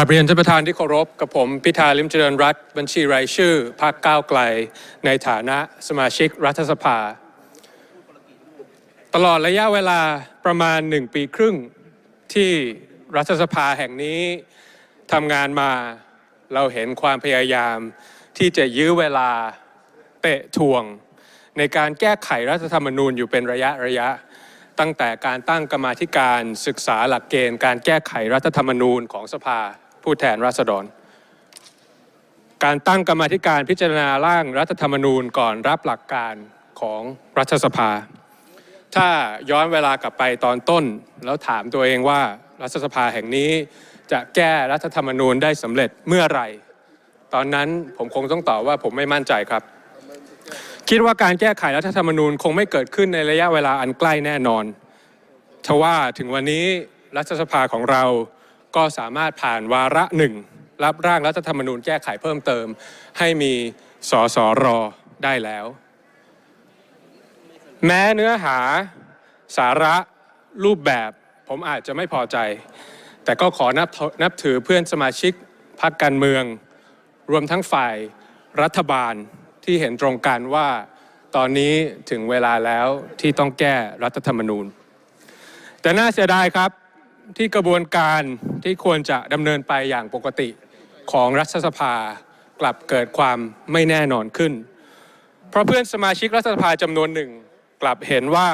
ราบเรียนท่านประธานที่เคารพกับผมพิธาลิมเจริญรัตบัญชีรายชื่อพรรคก้าวไกล ในฐานะสมาชิกรัฐสภา ตลอดระยะเวลาประมาณหนึ่งปีครึ่งที่รัฐสภาแห่งนี้ทำงานมาเราเห็นความพยายาม ที่จะยื้อเวลาเตะทวง ในการแก้ไขรัฐธรรมนูญอยู่เป็นระยะระยะตั้งแต่การตั้งกรรมาธิการศึกษาหลักเกณฑ์การแก้ไขรัฐธรรมนูญของสภา ผู้แทนราษฎร การตั้งกรรมธิการพิจารณาร่างรัฐธรรมนูญก่อนรับหลักการของรัฐสภา ถ้าย้อนเวลากลับไปตอนต้น แล้วถามตัวเองว่ารัฐสภาแห่งนี้จะแก้รัฐธรรมนูญได้สำเร็จเมื่อไหร่ ตอนนั้นผมคงต้องตอบว่าผมไม่มั่นใจครับ คิดว่าการแก้ไขรัฐธรรมนูญคงไม่เกิดขึ้นในระยะเวลาอันใกล้แน่นอนทว่าถึงวันนี้รัฐสภาของเรา ก็สามารถผ่านวาระหนึ่งรับร่างรัฐธรรมนูญแก้ไขเพิ่มเติม ให้มีสสรได้แล้ว แม้เนื้อหาสาระรูปแบบผมอาจจะไม่พอใจ แต่ก็ขอนับนับถือเพื่อนสมาชิกพรรคการเมือง รวมทั้งฝ่ายรัฐบาลที่เห็นตรงกันว่าตอนนี้ถึงเวลาแล้วที่ต้องแก้รัฐธรรมนูญ แต่น่าเสียดายครับ ที่กระบวนการที่ควรจะดำเนินไปอย่างปกติของรัฐสภากลับเกิดความไม่แน่นอนขึ้น เพราะเพื่อนสมาชิกรัฐสภาจำนวนหนึ่ง กลับเห็นว่า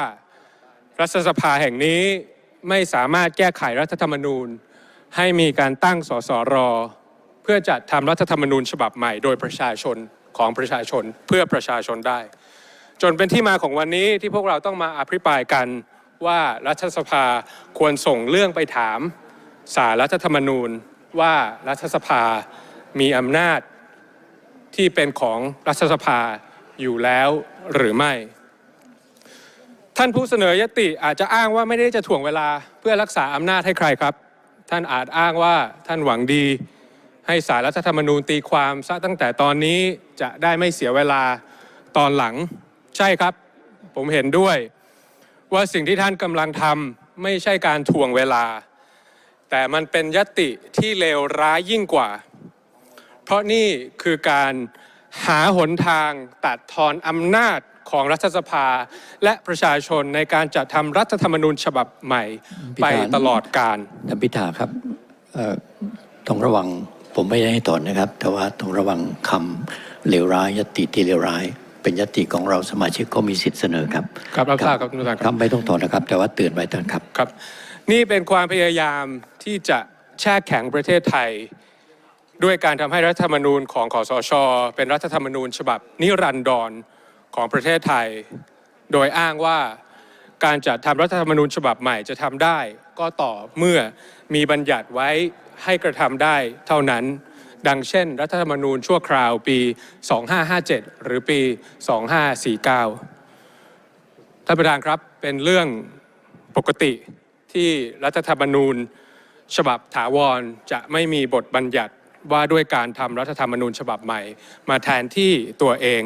รัฐสภาแห่งนี้ไม่สามารถแก้ไขรัฐธรรมนูญ ให้มีการตั้งสสรเพื่อจัดทำรัฐธรรมนูญฉบับใหม่โดยประชาชนของประชาชนเพื่อประชาชนได้ จนเป็นที่มาของวันนี้ที่พวกเราต้องมาอภิปรายกัน ว่ารัฐสภาควรส่งเรื่องไปถามสารรัฐธรรมนูญว่ารัฐสภามีอำนาจที่เป็นของรัฐสภาอยู่แล้วหรือไม่ ท่านผู้เสนอยติอาจจะอ้างว่าไม่ได้จะถ่วงเวลาเพื่อรักษาอำนาจให้ใครครับ ท่านอาจอ้างว่าท่านหวังดี ให้สารรัฐธรรมนูญตีความซะตั้งแต่ตอนนี้จะได้ไม่เสียเวลาตอนหลังใช่ครับ ผมเห็นด้วย ว่าสิ่งที่ท่านกำลังทำไม่ใช่การถ่วงเวลา แต่มันเป็นยติที่เลวร้ายยิ่งกว่า เพราะนี่คือการหาหนทางตัดทอนอำนาจของรัฐสภาและประชาชนในการจัดทำรัฐธรรมนูญฉบับใหม่พิธาไปตลอดกาลท่านพิธาครับเอ่อต้องระวังผมไม่ได้ให้ถอนนะครับ แต่ว่าต้องระวังคำเลวร้ายยติที่เลวร้าย เป็นยติของเราสมาชิกก็มีสิทธิ์เสนอครับครับรับทราบครับท่านประธานคครับรับไม่ต้องถอนนะครับ แต่ว่าเตือนไว้ท่านครับ ครับ นี่เป็นความพยายามที่จะแช่แข็งประเทศไทย ด้วยการทำให้รัฐธรรมนูญของคอสช เป็นรัฐธรรมนูญฉบับนิรันดรของประเทศไทย โดยอ้างว่าการจัดทำรัฐธรรมนูญฉบับใหม่จะทำได้ ก็ต่อเมื่อมีบัญญัติไว้ให้กระทำได้เท่านั้น ดังเช่น รัฐธรรมนูญชั่วคราวปี 2557 หรือปี 2549 ท่านประธานครับเป็นเรื่องปกติที่รัฐธรรมนูญ ฉบับถาวรจะไม่มีบทบัญญัติว่าด้วยการทำรัฐธรรมนูญฉบับใหม่ มาแทนที่ตัวเอง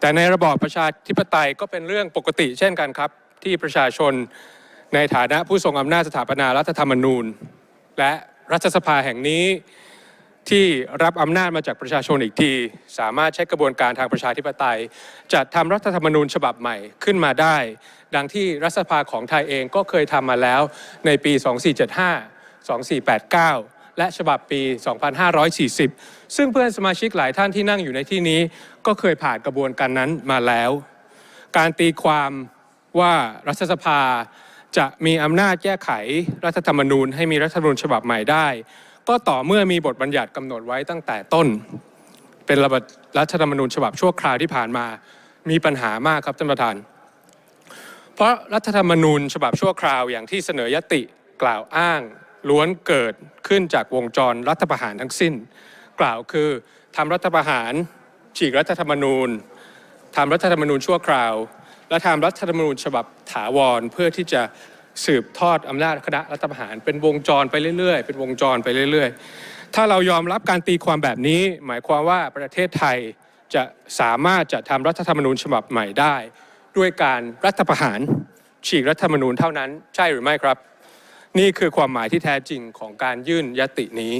แต่ในระบอบประชาธิปไตยก็เป็นเรื่องปกติเช่นกันครับ ที่ประชาชนในฐานะผู้ทรงอำนาจสถาปนารัฐธรรมนูญ และรัฐสภาแห่งนี้ ที่รับอำนาจมาจากประชาชนอีกที สามารถใช้กระบวนการทางประชาธิปไตย จัดทำรัฐธรรมนูญฉบับใหม่ขึ้นมาได้ ดังที่รัฐสภาของไทยเองก็เคยทำมาแล้วในปี 2475 2489 และฉบับปี 2540 ซึ่งเพื่อนสมาชิกหลายท่านที่นั่งอยู่ในที่นี้ ก็เคยผ่านกระบวนการนั้นมาแล้ว การตีความว่ารัฐสภาจะมีอำนาจแก้ไขรัฐธรรมนูญให้มีรัฐธรรมนูญฉบับใหม่ได้ ก็ต่อเมื่อมีบทบัญญัติกำหนดไว้ตั้งแต่ต้น เป็นระบบรัฐธรรมนูญฉบับชั่วคราวที่ผ่านมามีปัญหามากครับท่านประธาน เพราะรัฐธรรมนูญฉบับชั่วคราวอย่างที่เสนอยติกล่าวอ้างล้วนเกิดขึ้นจากวงจรรัฐประหารทั้งสิ้น กล่าวคือทำรัฐประหาร ฉีกรัฐธรรมนูญทำรัฐธรรมนูญชั่วคราว และทำรัฐธรรมนูญฉบับถาวรเพื่อที่จะ สืบทอดอำนาจคณะรัฐประหาร เป็นวงจรไปเรื่อยๆ เป็นวงจรไปเรื่อยๆ ถ้าเรายอมรับการตีความแบบนี้ หมายความว่าประเทศไทยจะสามารถจะทำรัฐธรรมนูญฉบับใหม่ได้ ด้วยการรัฐประหารฉีกรัฐธรรมนูญเท่านั้นใช่หรือไม่ครับ นี่คือความหมายที่แท้จริงของการยื่นยตินี้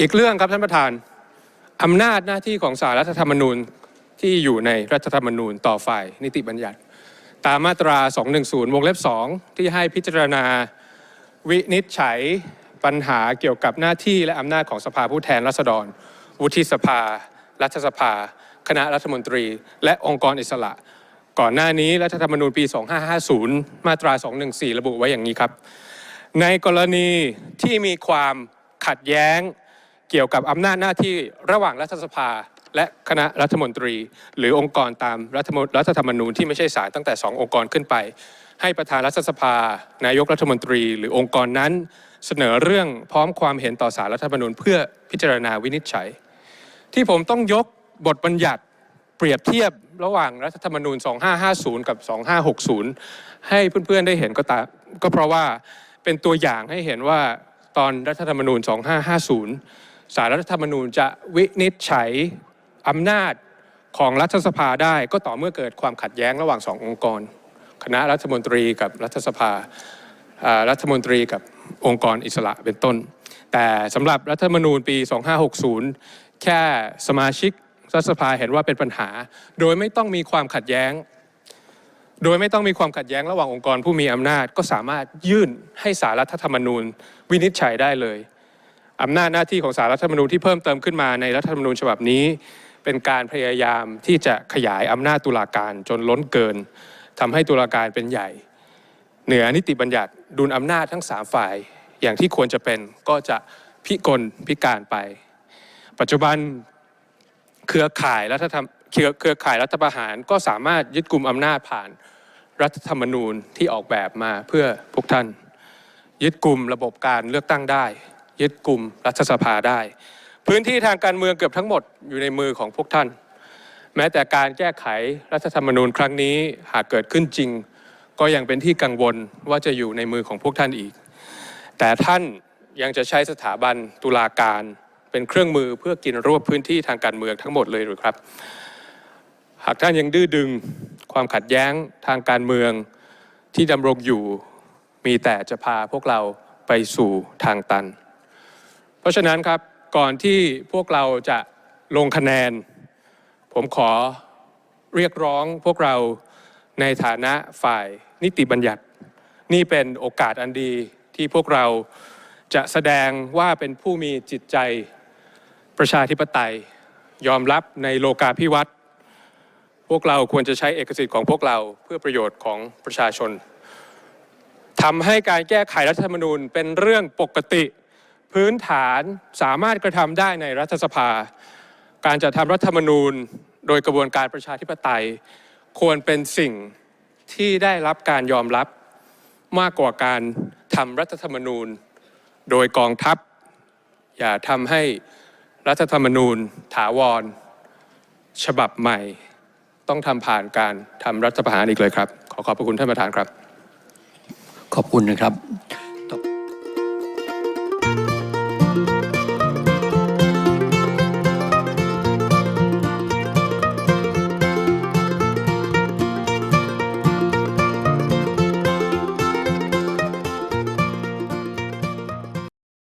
อีกเรื่องครับท่านประธานอำนาจหน้าที่ของสารรัฐธรรมนูญที่อยู่ในรัฐธรรมนูญต่อฝ่ายนิติบัญญัติ ตามมาตรา 210 วงเล็บ 2 ที่ให้พิจารณาวินิจฉัยปัญหาเกี่ยวกับหน้าที่และอำนาจของสภาผู้แทนราษฎร วุฒิสภา รัฐสภา คณะรัฐมนตรี และองค์กรอิสระ ก่อนหน้านี้รัฐธรรมนูญปี 2550 มาตรา 214 ระบุไว้อย่างนี้ครับ ในกรณีที่มีความขัดแย้งเกี่ยวกับอำนาจหน้าที่ระหว่างรัฐสภา และคณะรัฐมนตรี หรือองค์กรตามรัฐรัฐธรรมนูญที่ไม่ใช่ศาลตั้งแต่ 2 องค์กรขึ้นไป ให้ประธานรัฐสภา นายกรัฐมนตรี หรือองค์กรนั้น เสนอเรื่องพร้อมความเห็นต่อสารรัฐธรรมนูญเพื่อพิจารณาวินิจฉัย ที่ผมต้องยกบทบัญญัติเปรียบเทียบระหว่างรัฐธรรมนูญ 2550 กับ 2560 ให้เพื่อนๆได้เห็นก็ตาก็เพราะว่าเป็นตัวอย่างให้เห็นว่าตอนรัฐธรรมนูญ 2550 สารรัฐธรรมนูญจะวินิจฉัย อำนาจของรัฐสภาได้ก็ต่อเมื่อเกิดความขัดแย้งระหว่างสององค์กร คณะรัฐมนตรีกับรัฐสภารัฐมนตรีกับองค์กรอิสระเป็นต้น แต่สำหรับรัฐธรรมนูญปี 2560 แค่สมาชิกรัฐสภาเห็นว่าเป็นปัญหา โดยไม่ต้องมีความขัดแย้ง โดยไม่ต้องมีความขัดแย้งระหว่างองค์กรผู้มีอำนาจก็สามารถยื่นให้สารรัฐธรรมนูญวินิจฉัยได้เลยอำนาจหน้าที่ของสารรัฐธรรมนูญที่เพิ่มเติมขึ้นมาในรัฐธรรมนูญฉบับนี้ เป็นการพยายามที่จะขยายอำนาจตุลาการจนล้นเกินทำให้ตุลาการเป็นใหญ่ เหนือนิติบัญญัติดุลอำนาจทั้งสามฝ่าย อย่างที่ควรจะเป็นก็จะพิกลพิการไป ปัจจุบันเครือข่ายรัฐธรรมเครือเครือข่ายรัฐประหารก็สามารถยึดกลุ่มอำนาจผ่านรัฐธรรมนูญที่ออกแบบมาเพื่อพวกท่าน ยึดกลุ่มระบบการเลือกตั้งได้ ยึดกลุ่มรัฐสภาได้ พื้นที่ทางการเมืองเกือบทั้งหมดอยู่ในมือของพวกท่าน แม้แต่การแก้ไขรัฐธรรมนูญครั้งนี้หากเกิดขึ้นจริง ก็ยังเป็นที่กังวลว่าจะอยู่ในมือของพวกท่านอีก แต่ท่านยังจะใช้สถาบันตุลาการเป็นเครื่องมือเพื่อกินรวบพื้นที่ทางการเมืองทั้งหมดเลยหรือครับ หากท่านยังดื้อดึงความขัดแย้งทางการเมืองที่ดำรงอยู่มีแต่จะพาพวกเราไปสู่ทางตัน เพราะฉะนั้นครับ ก่อนที่พวกเราจะลงคะแนน ผมขอเรียกร้องพวกเราในฐานะฝ่ายนิติบัญญัติ นี่เป็นโอกาสอันดีที่พวกเราจะแสดงว่าเป็นผู้มีจิตใจประชาธิปไตย ยอมรับในโลกาภิวัตน์พวกเราควรจะใช้เอกสิทธิ์ของพวกเราเพื่อประโยชน์ของประชาชนทำให้การแก้ไขรัฐธรรมนูญเป็นเรื่องปกติ พื้นฐานสามารถกระทำได้ในรัฐสภา การจะทำรัฐธรรมนูญ โดยกระบวนการประชาธิปไตย ควรเป็นสิ่งที่ได้รับการยอมรับมากกว่าการทำรัฐธรรมนูญ โดยกองทัพ อย่าทำให้รัฐธรรมนูญ ถาวร ฉบับใหม่ ต้องทำผ่านการทำรัฐประหารอีกเลยครับ ขอขอบพระคุณท่านประธานครับ ขอบคุณนะครับ